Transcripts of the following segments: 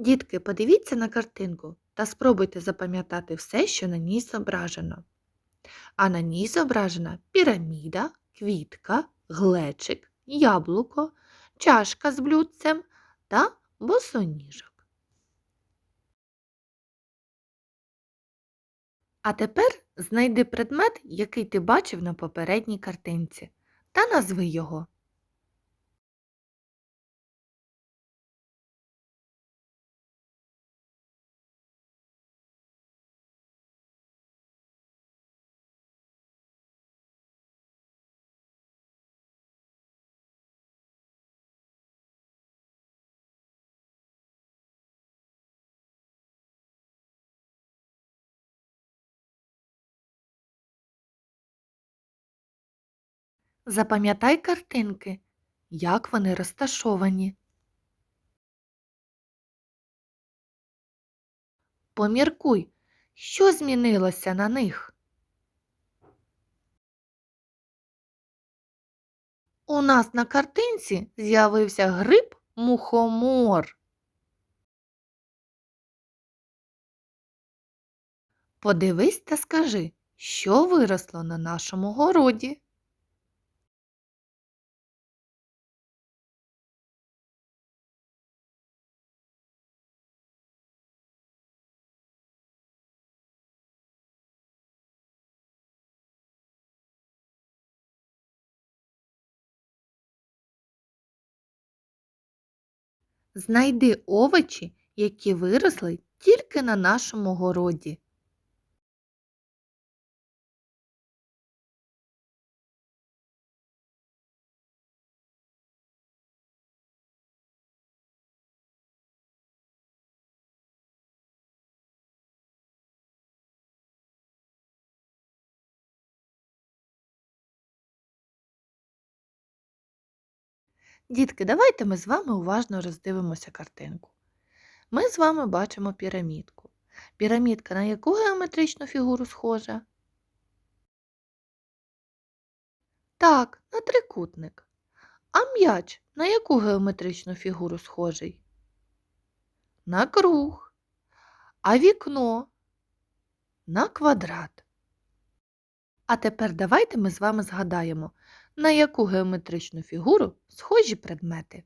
Дітки, подивіться на картинку та спробуйте запам'ятати все, що на ній зображено. А на ній зображена піраміда, квітка, глечик, яблуко, чашка з блюдцем та босоніжок. А тепер знайди предмет, який ти бачив на попередній картинці, та назви його. Запам'ятай картинки, як вони розташовані. Поміркуй, що змінилося на них. У нас на картинці з'явився гриб мухомор. Подивись та скажи, що виросло на нашому городі. Знайди овочі, які виросли тільки на нашому городі. Дітки, давайте ми з вами уважно роздивимося картинку. Ми з вами бачимо пірамідку. Пірамідка на яку геометричну фігуру схожа? Так, на трикутник. А м'яч на яку геометричну фігуру схожий? На круг. А вікно на квадрат. А тепер давайте ми з вами згадаємо, на яку геометричну фігуру схожі предмети.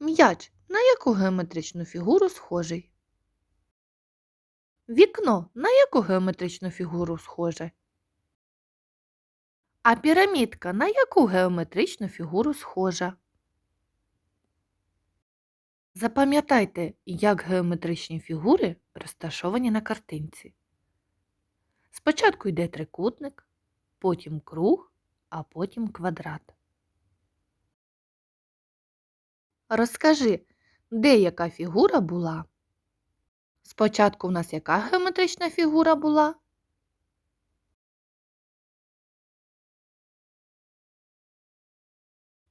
М'яч на яку геометричну фігуру схожий? Вікно на яку геометричну фігуру схоже? А пірамідка на яку геометричну фігуру схожа? Запам'ятайте, як геометричні фігури розташовані на картинці. Спочатку йде трикутник, потім круг, а потім квадрат. Розкажи, де яка фігура була? Спочатку в нас яка геометрична фігура була?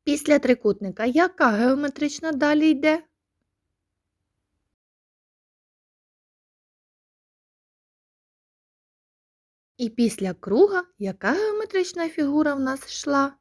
Після трикутника яка геометрична далі йде? І після круга яка геометрична фігура в нас йшла?